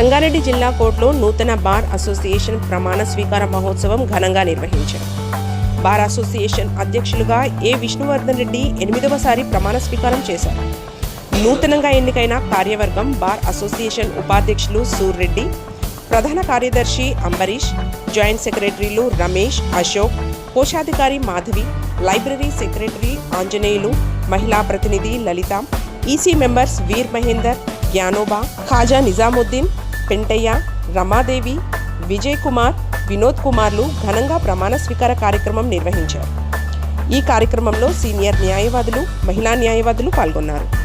సంగారెడ్డి జిల్లా కోర్టులో నూతన బార్ అసోసియేషన్ ప్రమాణ స్వీకార మహోత్సవం ఘనంగా నిర్వహించారు. బార్ అసోసియేషన్ అధ్యక్షులుగా ఏ విష్ణువర్ధన్ రెడ్డి ఎనిమిదవసారి ప్రమాణ స్వీకారం చేశారు. నూతనంగా ఎన్నికైన కార్యవర్గం బార్ అసోసియేషన్ ఉపాధ్యక్షులు సూర్రెడ్డి ప్రధాన కార్యదర్శి అంబరీష్ జాయింట్ సెక్రటరీలు రమేష్ అశోక్ కోశాధికారి మాధవి లైబ్రరీ సెక్రటరీ ఆంజనేయులు మహిళా ప్రతినిధి లలిత ఈసీ మెంబర్స్ వీర్ మహేందర్ జ్ఞానోబా ఖాజా నిజాముద్దీన్ పెంటయ్య రమాదేవి విజయ్ కుమార్ వినోద్ కుమార్లు ఘనంగా ప్రమాణ స్వీకార కార్యక్రమం నిర్వహించారు. ఈ కార్యక్రమంలో సీనియర్ న్యాయవాదులు మహిళా న్యాయవాదులు పాల్గొన్నారు.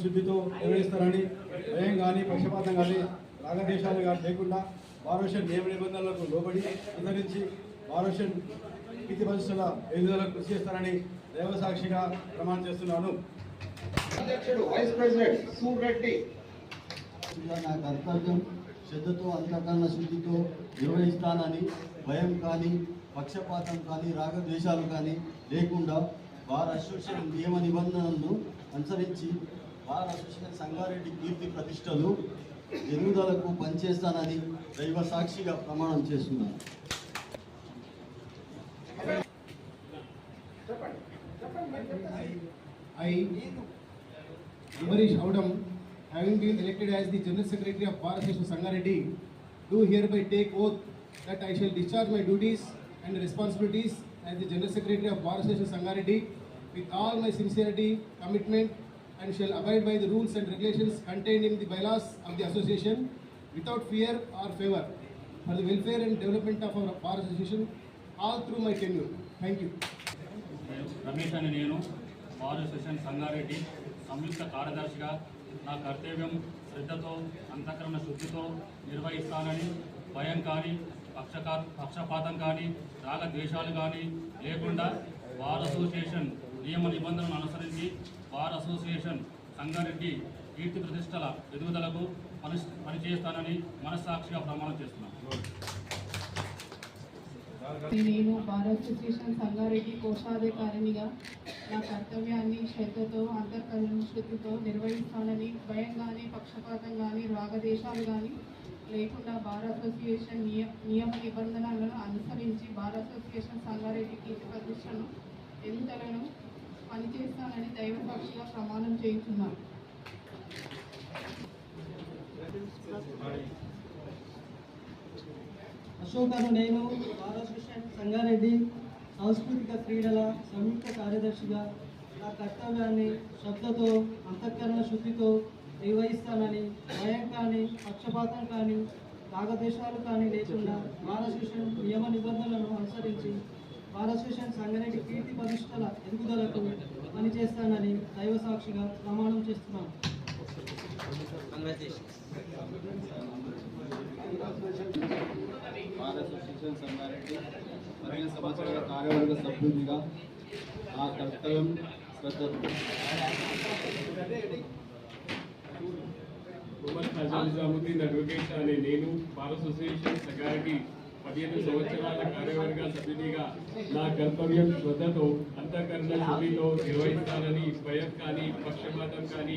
శుద్ధితో నిర్వహిస్తానని భయం కానీ పక్షపాతం కానీ రాగదేశాలు కానీ లేకుండా అసోసియేషన్ నియమ నిబంధనలకు లోబడి అనుసరించి బార్ అసోసియేషన్ కీర్తి పరిస్థితుల ఎదుగుదలకు కృషి చేస్తానని దైవసాక్షిగా ప్రమాణం చేస్తున్నాను. అధ్యక్షుడు వైస్ ప్రెసిడెంట్ సూర్రెడ్డి ఇలా నా కర్తవ్యం శ్రద్ధతో అంతకన్నా శుద్ధితో నిర్వహిస్తానని భయం కానీ పక్షపాతం కానీ రాగద్వేషాలు కానీ లేకుండా బార్ అసోసియేషన్ నియమ నిబంధనలను అనుసరించి బార్ అసోసియేషన్ సంగారెడ్డి కీర్తి ప్రతిష్టలు ఎదుగుదలకు పనిచేస్తానని దైవ సాక్షిగా ప్రమాణం చేస్తున్నాను I, Ambarish Audam, having been elected as the General Secretary of Bar Association Sangareddy, do hereby take oath that I shall discharge my duties and responsibilities as the General Secretary of Bar Association Sangareddy with all my sincerity, commitment, and shall abide by the rules and regulations contained in the bylaws of the association without fear or favor for the welfare and development of our Bar Association all through my tenure. Thank you. Ramesh అని నేను bar association Sangareddy సంయుక్త కార్యదర్శిగా నా కర్తవ్యం శ్రద్ధతో అంతఃకరణ శుద్ధితో నిర్వహిస్తానని భయం కానీ పక్షకా పక్షపాతం కానీ రాగద్వేషాలు కానీ లేకుండా బార్ అసోసియేషన్ నియమ నిబంధనలను అనుసరించి బార్ అసోసియేషన్ సంగారెడ్డి కీర్తి ప్రతిష్టల ఎదుగుదలకు పని పనిచేస్తానని మనస్సాక్షిగా ప్రమాణం చేస్తున్నాను నేను భారత్ అసోసియేషన్ సంగారెడ్డి కోశాధికారినిగా నా కర్తవ్యాన్ని శ్రద్ధతో అంతఃకరణ నిర్వహిస్తానని భయం కానీ పక్షపాతం కానీ రాగదేశాలు కానీ లేకుండా బార్ అసోసియేషన్ నియ నియమ నిబంధనలను అనుసరించి బార్ అసోసియేషన్ సంగారెడ్డి కీర్తి ప్రతిష్టను ఎంతలను పనిచేస్తానని దైవ సాక్షిగా ప్రమాణం చేస్తున్నాను అశోకను నేను బార్ సంగారెడ్డి సాంస్కృతిక క్రీడల సంయుక్త కార్యదర్శిగా నా కర్తవ్యాన్ని శ్రద్ధతో అంతఃకరణ శుద్ధితో నిర్వహిస్తానని భయం కానీ పక్షపాతం కానీ రాగద్వేషాలు కానీ లేకుండా బాలకృష్ణ నియమ నిబంధనలను అనుసరించి బార్ అసోసియేషన్ సంగారెడ్డి కీర్తి ప్రతిష్టల ఎదుగుదలకు పనిచేస్తానని దైవ సాక్షిగా ప్రమాణం చేస్తున్నాను. బార్ అసోసియేషన్ సంగారెడ్డి పదిహేను సంవత్సరాల కార్యవర్గ సభ్యునిగా నా కర్తవ్యం నిజాముద్దీన్ అడ్వకేట్ అనే నేను బార్ అసోసియేషన్ సెక్రటరీ పదిహేను సంవత్సరాల కార్యవర్గ సభ్యునిగా నా కర్తవ్యం శ్రద్ధతో అంతఃకరణ శుద్ధితో నిర్వహిస్తానని భయం కానీ పక్షపాతం కానీ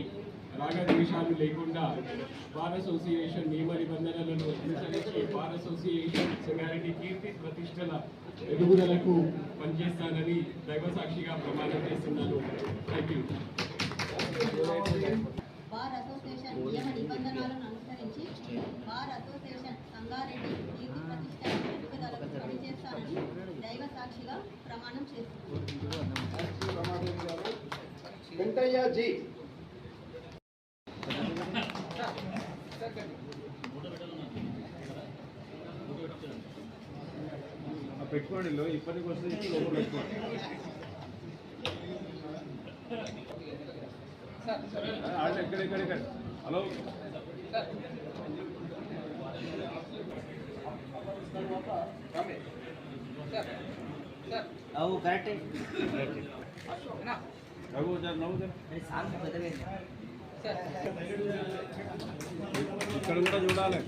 రాగద్వేషాలు లేకుండా బార్ అసోసియేషన్ నియమ నిబంధనలను అనుసరించి బార్ అసోసియేషన్ సెక్రటరీ కీర్తి ప్రతిష్టల ఎదుగుదలకు పనిచేస్తానని దైవ సాక్షిగా ప్రమాణం చేస్తున్నాను. థ్యాంక్ యూ బార్ అసోసియేషన్ నియమ నిబంధనలను అనుసరించి బార్ అసోసియేషన్ సంగారెడ్డి కీర్తి ప్రతిష్ట ఎదుగుదలకు పనిచేస్తానని దైవ సాక్షిగా ప్రమాణం చేస్తున్నాను వెంకయ్య జీ పెట్టుకోండి ఇప్పటికి వస్తే పెట్టుకోండి. ఎక్కడ ఎక్కడ హలో. రఘు జర నవ్వు జర. ఇక్కడ కూడా చూడాలి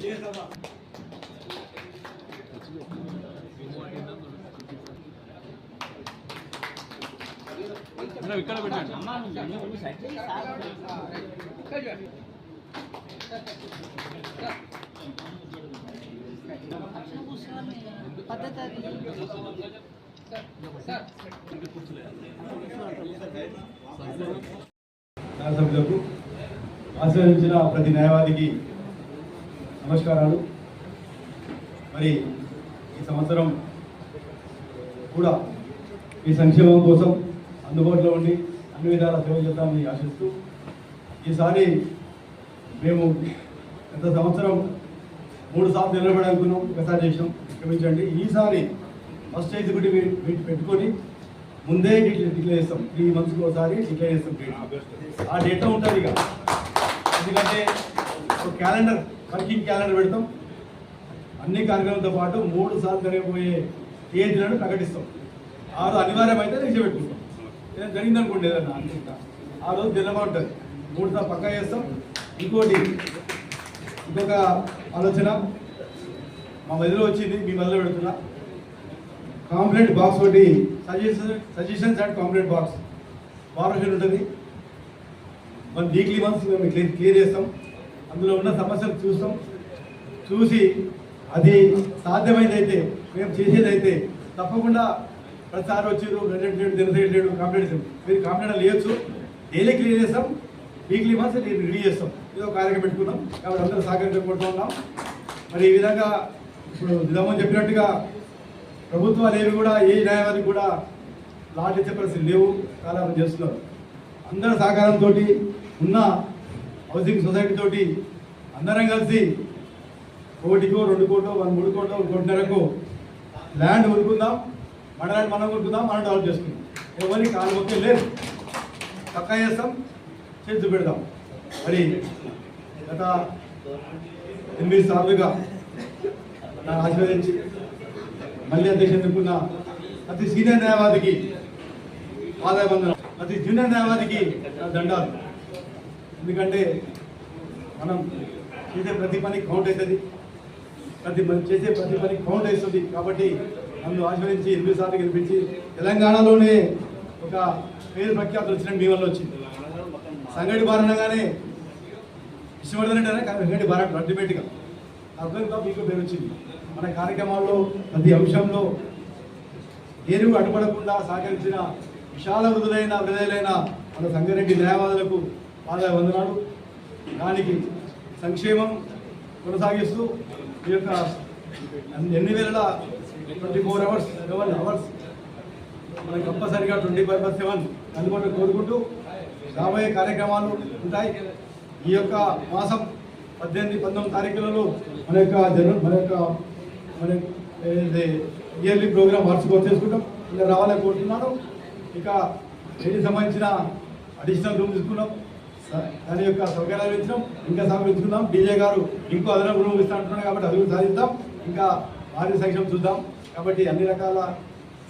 మేడం, ఇక్కడ పెట్టండి సభ్యులకు ఆశీర్వదించిన ప్రతి న్యాయవాదికి నమస్కారాలు. మరి ఈ సంవత్సరం కూడా మీ సంక్షేమం కోసం అందుబాటులో ఉండి అన్ని విధాల సేవ చేద్దామని ఆశిస్తూ ఈసారి మేము గత సంవత్సరం మూడు సార్లు నిలబడాలనుకున్నాం ఒకసారి చేసినాం క్షమించండి. ఈసారి ఫస్ట్ ఎగ్జిక్యూటివ్ మీట్ పెట్టుకొని ముందే డిక్లేర్ డిక్లేర్ చేస్తాం. త్రీ మంత్స్కి ఒకసారి డిక్లేర్ చేస్తాం డేట్ ఆ డేట్ ఉంటుంది ఇక. ఎందుకంటే ఒక క్యాలెండర్ వర్కింగ్ క్యాలెండర్ పెడతాం. అన్ని కార్యక్రమాలతో పాటు మూడు సార్లు జరగబోయే తేదీలను ప్రకటిస్తాం. ఆ రోజు అనివార్యమైతే నిలిచి పెట్టుకుంటాం. ఏదైనా జరిగిందనుకోండి ఏదన్నా అనుకుంటా ఆ రోజు దినమా ఉంటుంది. మూడు సార్లు పక్కా చేస్తాం. ఇంకోటి ఇంకొక ఆలోచన. మా మధ్యలో వచ్చింది మీ మధ్యలో పెడుతున్నా. కాంప్లైంట్ బాక్స్ ఒకటి. Suggestion suggestions and complaint box. వారోషన్ ఉంటుంది. మన వీక్లీ మంత్స్ మేము క్లియర్ క్లియర్ చేస్తాం. అందులో ఉన్న సమస్యలు చూస్తాం. చూసి అది సాధ్యమైందైతే మేము చేసేదైతే తప్పకుండా ప్రతిసారి వచ్చారు రెండు లేడు దినసైడ్ లేడు కంప్లైంట్ మీరు కంప్లైంట్ లేయచ్చు. డైలీ క్లియర్ చేస్తాం. వీక్లీ మంత్స్ రిలీజ్ చేస్తాం. ఏదో కార్యక్రమం పెట్టుకున్నాం. కాబట్టి అందరూ సహకరించుకుంటూ ఉన్నాం. మరి ఈ విధంగా ఇప్పుడు నిజమని చెప్పినట్టుగా ప్రభుత్వాలు ఏవి కూడా ఏ న్యాయవాది కూడా లాట్ ఇచ్చే పరిస్థితి లేవు. చాలా చేస్తున్నారు. అందరి సహకారంతో ఉన్న హౌసింగ్ సొసైటీ తోటి అందరం కలిసి కోటికో రెండు కోటో వన్ మూడు కోటో కోటిన్నరకు ల్యాండ్ కొనుక్కుందాం. మన ల్యాండ్ మనం కొనుక్కుందాం మనం డెవలప్ చేసుకుందాం. ఎవరికి కాలు మొక్కే లేదు చక్కగా చేస్తాం. చేసి చూపెడదాం. మరి గత ఎనిమిది సార్లుగా నన్ను ఆశీర్వదించి మళ్ళీ అధ్యక్ష ఎన్నుకున్న ప్రతి సీనియర్ న్యాయవాదికి ఆదాయ బంధనం ప్రతి జూనియర్ న్యాయవాదికి దండాలు. ఎందుకంటే మనం చేసే ప్రతి పని కౌంట్ అవుతుంది ప్రతి చేసే ప్రతి పని కౌంట్ అవుతుంది కాబట్టి నన్ను ఆశీర్వదించి ఎనిమిది సార్లు గెలిపించి తెలంగాణలోనే ఒక పేరు ప్రఖ్యాతులు వచ్చిన మీ వల్ల వచ్చింది. సంగడి బారణగానే ఇష్టపడతానంటే సంగటి బారాట అల్టిమేట్గా అర్థంతో మీకు పేరు వచ్చింది. మన కార్యక్రమాల్లో ప్రతి అంశంలో ఏనుగు అడ్డుపడకుండా సహకరించిన విశాల వృధులైన వృధులైన మన సంగారెడ్డి న్యాయవాదులకు పాద వందనాలు దానికి సంక్షేమం కొనసాగిస్తూ ఈ యొక్క ఎన్ని వేల twenty four hours seven hours మనకి కంపల్సరిగా ట్వంటీ ఫైవ్ బై సెవెన్ అందుబాటులో కోరుకుంటూ రాబోయే కార్యక్రమాలు ఉంటాయి. ఈ యొక్క మాసం పద్దెనిమిది పంతొమ్మిది తారీఖులలో మన యొక్క జన మన యొక్క మన ఇయర్లీ ప్రోగ్రామ్ వార్షికోత్సవం చేసుకుంటాం. ఇంకా రావాలని కోరుతున్నాను ఇక దీనికి సంబంధించిన అడిషనల్ రూమ్ తీసుకున్నాం. స- దాని యొక్క సౌకర్యాలు ఇచ్చినాం. ఇంకా సమర్పించుకుందాం డీజే గారు ఇంకో అదనపు రూమ్ ఇస్తా అంటున్నాడు కాబట్టి అది కూడా సాధిద్దాం. ఇంకా భారీ సంక్షేమం చూద్దాం. కాబట్టి అన్ని రకాల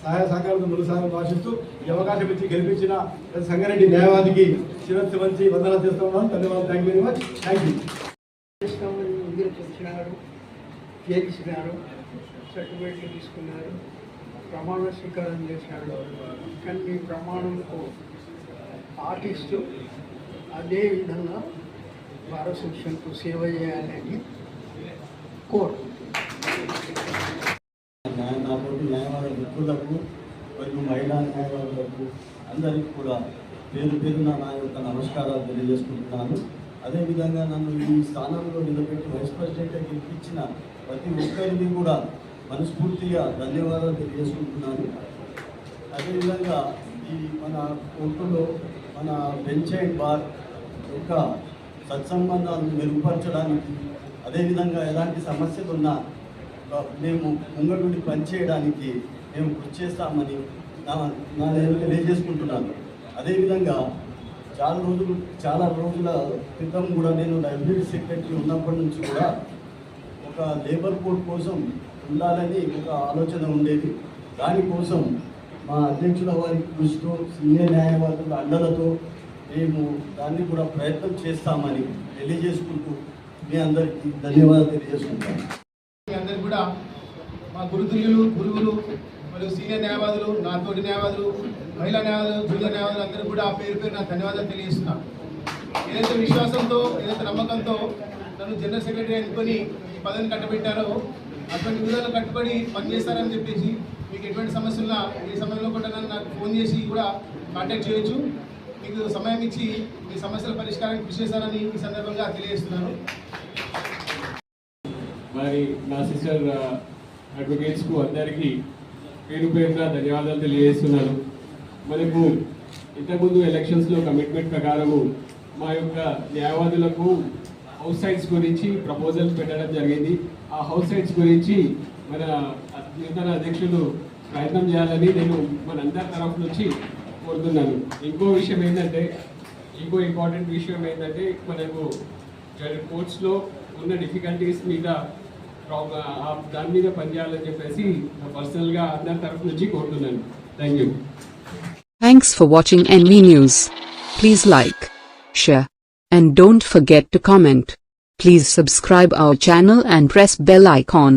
సహాయ సహకారాలతో ముందు భాషిస్తూ ఆశిస్తూ ఈ అవకాశం ఇచ్చి గెలిపించిన సంగారెడ్డి న్యాయవాదికి శిరస్సు మంచి వందనాలు చేస్తూ ధన్యవాదాలు. Thank you very much thank you వచ్చినారు చేసినారు. సర్టిఫికేట్లు తీసుకున్నారు. ప్రమాణ స్వీకారం చేశాడు కానీ మీ ప్రమాణంకు ఆర్టిస్టు అదే విధంగా భారత శిక్షణకు సేవ చేయాలని కోరు న్యాయ- నాతోటి న్యాయవాద మరియు మహిళా న్యాయవాదులకు అందరికీ కూడా పేరు పేరున నా యొక్క నమస్కారాలు తెలియజేసుకుంటున్నాను. అదేవిధంగా నన్ను ఈ స్థానంలో నిలబెట్టి వైస్ ప్రెసిడెంట్గా గెలిపించిన ప్రతి ఒక్కరిని కూడా మనస్ఫూర్తిగా ధన్యవాదాలు తెలియజేసుకుంటున్నాను. అదేవిధంగా ఈ మన కోర్టులో మన బెంచ్ అండ్ బార్ యొక్క సత్సంబంధాలను మెరుగుపరచడానికి అదేవిధంగా ఎలాంటి సమస్యలు ఉన్నా మేము ముంగడుండి పనిచేయడానికి మేము కృషి చేస్తామని నా నా నేను తెలియజేసుకుంటున్నాను. అదేవిధంగా చాలా రోజులు చాలా రోజుల క్రితం కూడా నేను లైబ్రరీ సెక్రటరీ ఉన్నప్పటి నుంచి కూడా ఒక లేబర్ కోడ్ కోసం ఉండాలని ఒక ఆలోచన ఉండేది. దానికోసం మా అధ్యక్షుల వారి కృషితో సీనియర్ న్యాయవాదుల అండలతో మేము దాన్ని కూడా ప్రయత్నం చేస్తామని తెలియజేసుకుంటూ మీ అందరికీ ధన్యవాదాలు తెలియజేసుకుంటాను. మీ అందరికి కూడా మా గురుతుల్యులు గురువులు మరియు సీనియర్ న్యాయవాదులు నా తోటి న్యాయవాదులు మహిళా న్యాయవాదులు జూనియర్ న్యాయవాదులు అందరూ కూడా ఆ పేరు పేరు నా ధన్యవాదాలు తెలియజేస్తున్నాను. ఏదైతే విశ్వాసంతో ఏదైతే నమ్మకంతో నన్ను జనరల్ సెక్రటరీ అనుకొని ఈ పదవిని కట్టబెట్టారో అటువంటి విధాలు కట్టుబడి పనిచేస్తారని చెప్పేసి మీకు ఎటువంటి సమస్యలున్నా ఏ సమయంలో కూడా నన్ను నాకు ఫోన్ చేసి కూడా కాంటాక్ట్ చేయొచ్చు. మీకు సమయం ఇచ్చి మీ సమస్యల పరిష్కారానికి కృషి చేశారని ఈ సందర్భంగా తెలియజేస్తున్నాను. మరి నా సిస్టర్ అడ్వకేట్స్కు అందరికీ పేరు పేరున ధన్యవాదాలు తెలియజేస్తున్నాను. మనకు ఇంతకుముందు ఎలక్షన్స్లో కమిట్మెంట్ ప్రకారము మా యొక్క న్యాయవాదులకు హౌస్ సైట్స్ గురించి ప్రపోజల్ పెట్టడం జరిగింది. ఆ హౌస్ సైట్స్ గురించి మన నూతన అధ్యక్షులు ప్రయత్నం చేయాలని నేను మనందరి తరఫు నుంచి కోరుతున్నాను. ఇంకో విషయం ఏంటంటే ఇంకో ఇంపార్టెంట్ విషయం ఏంటంటే మనకు కోర్ట్స్లో ఉన్న డిఫికల్టీస్ మీద ప్రాబ్ల- ఆ దాని మీద పనిచేయాలని చెప్పేసి పర్సనల్గా అందరి తరఫు నుంచి కోరుతున్నాను thank you Thanks for watching NV News. Please like, share, and don't forget to comment. Please subscribe our channel and press bell icon.